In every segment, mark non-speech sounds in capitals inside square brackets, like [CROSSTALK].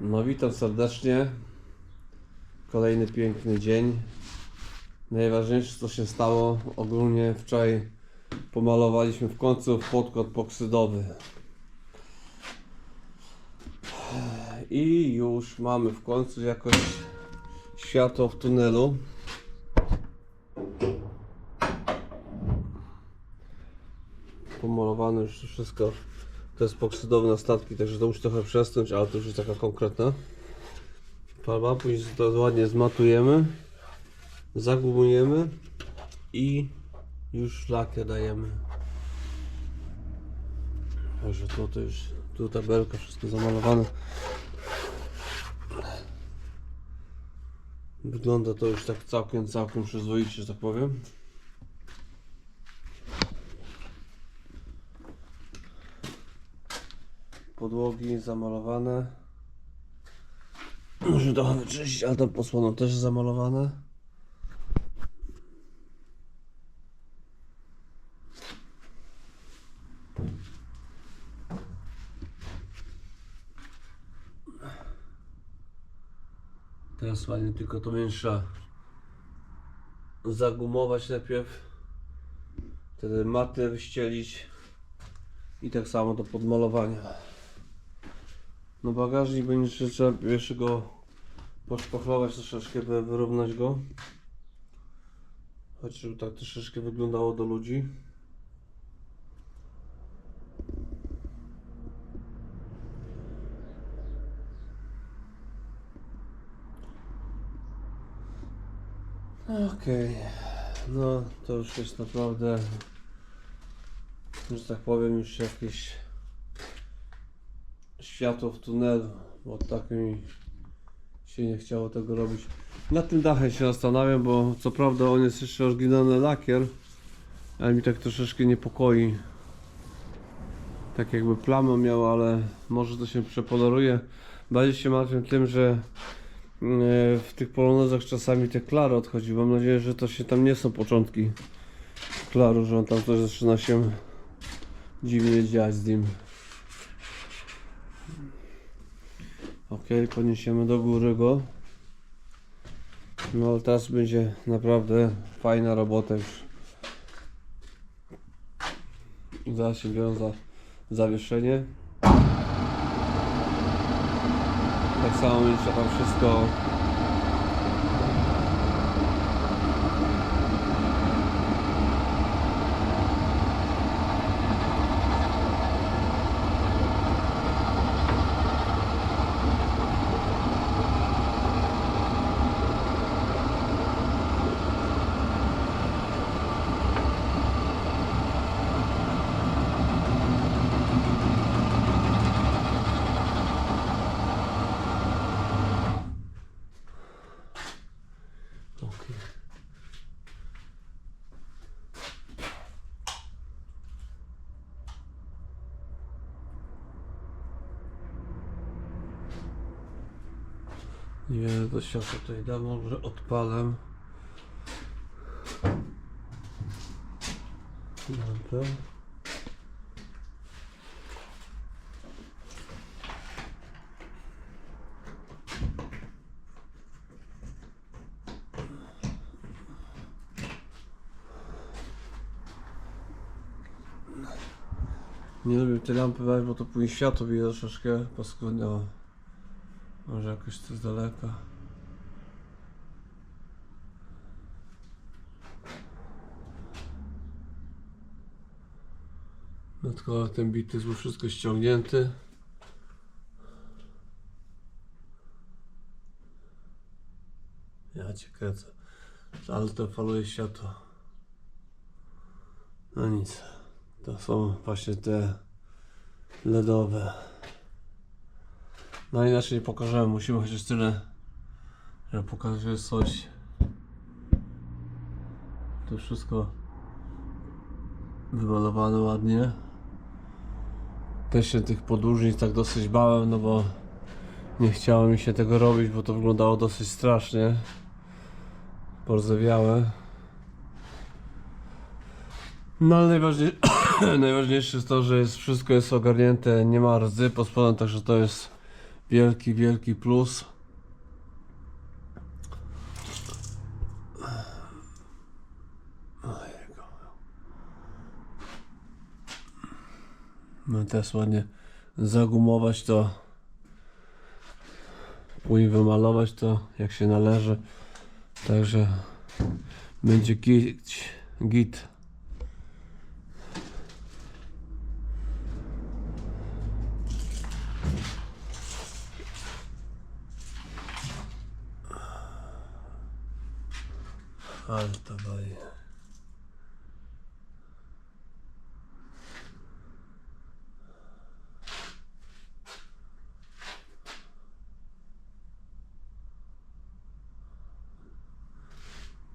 No witam serdecznie. Kolejny piękny dzień. Najważniejsze co się stało ogólnie wczoraj pomalowaliśmy w końcu podkład poksydowy. I już mamy w końcu jakoś światło w tunelu. Pomalowane już wszystko. To jest poksydowe na statki, także to musi trochę przesnąć, ale to już jest taka konkretna farba. Później to ładnie zmatujemy, zagumujemy i już lakier dajemy. Także to, to już tu tabelka, wszystko zamalowane. Wygląda to już tak całkiem, całkiem przyzwoicie, że tak powiem. Podłogi zamalowane. Muszę trochę wyczyścić, ale tam posłoną też zamalowane. Teraz ładnie tylko to mniejsza zagumować najpierw. Wtedy maty wyścielić i tak samo do podmalowania. No bagażnik będzie trzeba jeszcze go poszpachlować troszeczkę, by wyrównać go. Choć tak troszeczkę wyglądało do ludzi. Okej, no to już jest naprawdę, że tak powiem, już jakieś światło w tunelu, bo tak mi się nie chciało tego robić. Nad tym dachem się zastanawiam, bo co prawda on jest jeszcze oryginalny lakier, ale mi tak troszeczkę niepokoi. Tak jakby plamę miał, ale może to się przepolaruje. Bardziej się martwię tym, że e, w tych polonezach czasami te klary odchodzi. Mam nadzieję, że to się tam nie są początki klaru, że on tam też zaczyna się dziwnie dziać z nim. Ok, podniesiemy do góry go. No teraz będzie naprawdę fajna robota już. Zaraz się biorą za zawieszenie. Tak samo będzie trzeba wszystko Ok. Nie wiem, to światło tutaj dam, może odpalę. Lampę. Nie lubię tej lampy bo to później światło bije troszeczkę paskudnie. Może jakoś to z daleka. Dodatkowo ten bity był wszystko ściągnięty. Ja cię kręcę. Ale to faluje światło. No nic. To są właśnie te LEDowe. No inaczej nie pokażemy, musimy chociaż tyle, że pokażę coś. To wszystko wymalowane ładnie. Też się tych podłużnic tak dosyć bałem, no bo nie chciało mi się tego robić, bo to wyglądało dosyć strasznie. Porzewiałe. No ale najważniej, [COUGHS] najważniejsze jest to, że jest, wszystko jest ogarnięte, nie ma rdzy pod spodem, także to jest Wielki, wielki plus. No teraz ładnie zagumować to. Później wymalować to jak się należy. Także będzie git. git. Ale to baje.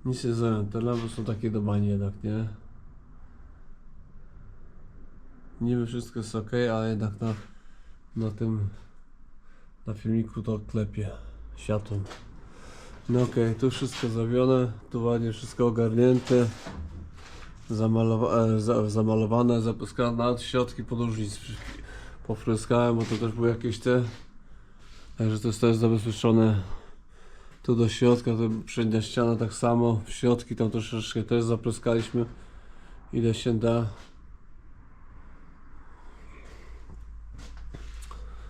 Nic nie zająłem, te lawy są takie do bani jednak, nie? Niby wszystko jest ok, ale jednak na, na tym na filmiku to klepie światłem. No okej, tu wszystko zrobione, tu ładnie wszystko ogarnięte, e, za zamalowane, zapyskane, nawet środki podróżnic pofryskałem, bo to też były jakieś te, także to jest też zabezpieczone tu do środka, to przednia ściana tak samo, środki tam troszeczkę też zapryskaliśmy, ile się da.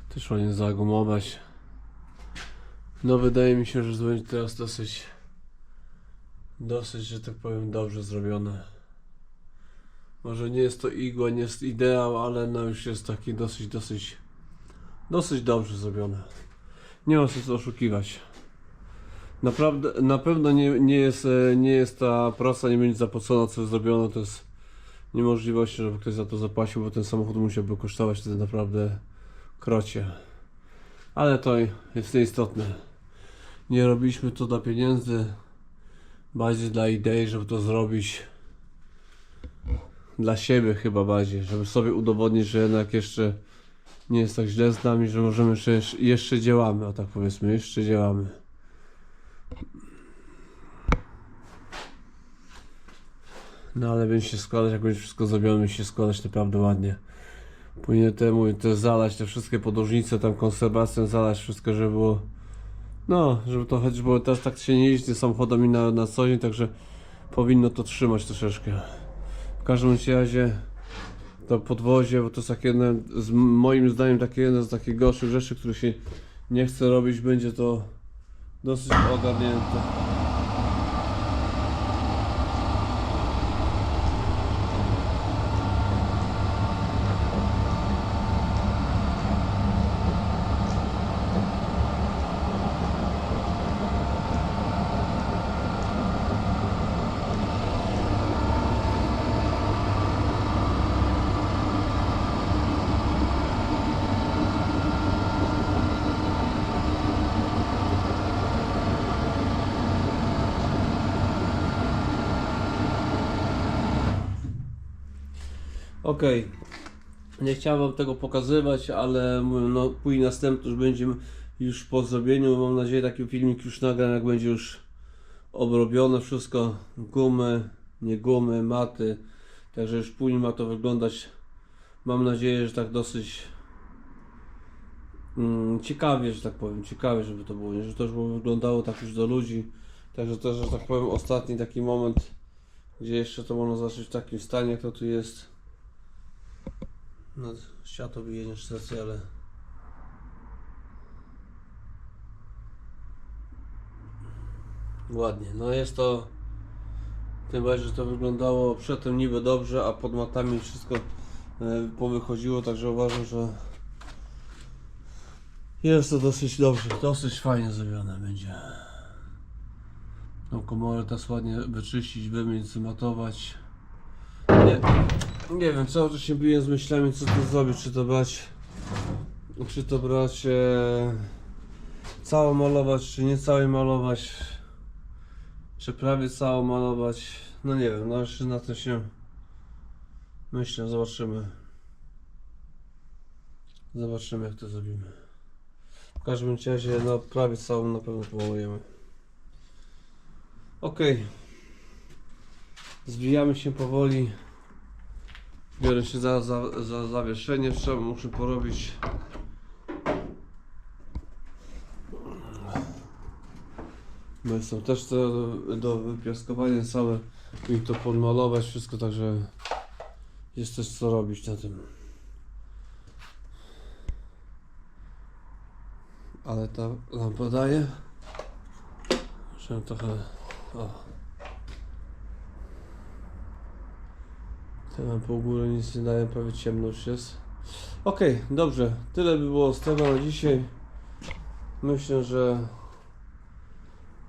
Też ładnie zagumować. No wydaje mi się, że będzie teraz dosyć dosyć, że tak powiem, dobrze zrobione. Może nie jest to igła, nie jest ideał, ale no już jest taki dosyć, dosyć dosyć dobrze zrobione. Nie ma sensu oszukiwać. Naprawdę, na pewno nie, nie, jest, e, nie jest ta praca, nie będzie zapłacona, co jest zrobione, to jest niemożliwość, żeby ktoś za to zapłacił, bo ten samochód musiałby kosztować wtedy naprawdę krocie. Ale to jest nieistotne. Nie robiliśmy to dla pieniędzy, bardziej dla idei, żeby to zrobić dla siebie chyba bardziej, żeby sobie udowodnić, że jednak jeszcze nie jest tak źle z nami, że możemy jeszcze, jeszcze działamy, a tak powiedzmy, jeszcze działamy. No ale będzie się składać, jak będzie wszystko zrobione, będzie się składać naprawdę ładnie. Powinien temu też zalać te wszystkie podróżnice, tam konserwacją zalać wszystko, żeby było no, żeby to choć było teraz tak się nie jeździ samochodami na, na co dzień, także powinno to trzymać troszeczkę. W każdym razie to podwozie, bo to jest takie jedno, z moim zdaniem takie jedno z takich gorszych rzeczy, które się nie chce robić, będzie to dosyć ogarnięte. Okej. Nie chciałem wam tego pokazywać, ale no później następny już będzie już po zrobieniu. Mam nadzieję taki filmik już nagram, jak będzie już obrobione wszystko. Gumy, nie gumy, maty. Także już później ma to wyglądać. Mam nadzieję, że tak dosyć mm, ciekawie, że tak powiem. Ciekawie, żeby to było. Że to już wyglądało tak już do ludzi. Także to, że tak powiem, ostatni taki moment, gdzie jeszcze to można zobaczyć w takim stanie, jak to tu jest. No, światło bije niestety, ale... Ładnie. No jest to... Tym bardziej, że to wyglądało przedtem niby dobrze, a pod matami wszystko e, powychodziło, także uważam, że... Jest to dosyć dobrze, dosyć fajnie zrobione będzie. Tą komorę teraz ładnie wyczyścić, wymienić, zmatować. Nie, nie wiem, cały czas się biję z myślami, co tu zrobić, czy to brać, czy to brać, e, całą malować, czy nie całej malować, czy prawie całą malować, no nie wiem, no jeszcze na to się myślę, zobaczymy. Zobaczymy jak to zrobimy. W każdym razie, no prawie całą na pewno pomalujemy. Okej. Zbijamy się powoli. Biorę się za, za, za zawieszenie, trzeba muszę porobić Bo są też te do, do wypiaskowania i to podmalować wszystko, także jest też co robić na tym. Ale ta lampa daje. Muszę trochę... O. Te lampy u góry nic nie dają, prawie ciemno już jest. Okej, dobrze, tyle by było z tego na dzisiaj. Myślę, że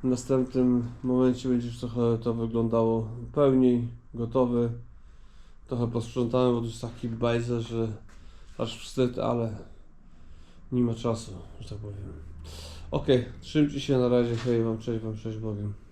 w następnym momencie będzie już trochę to wyglądało pełniej, gotowy. Trochę posprzątałem, bo to jest taki bajzer, że aż wstyd, ale nie ma czasu, że tak powiem. Okej, trzymajcie się na razie, hej wam, cześć wam, cześć Bogiem.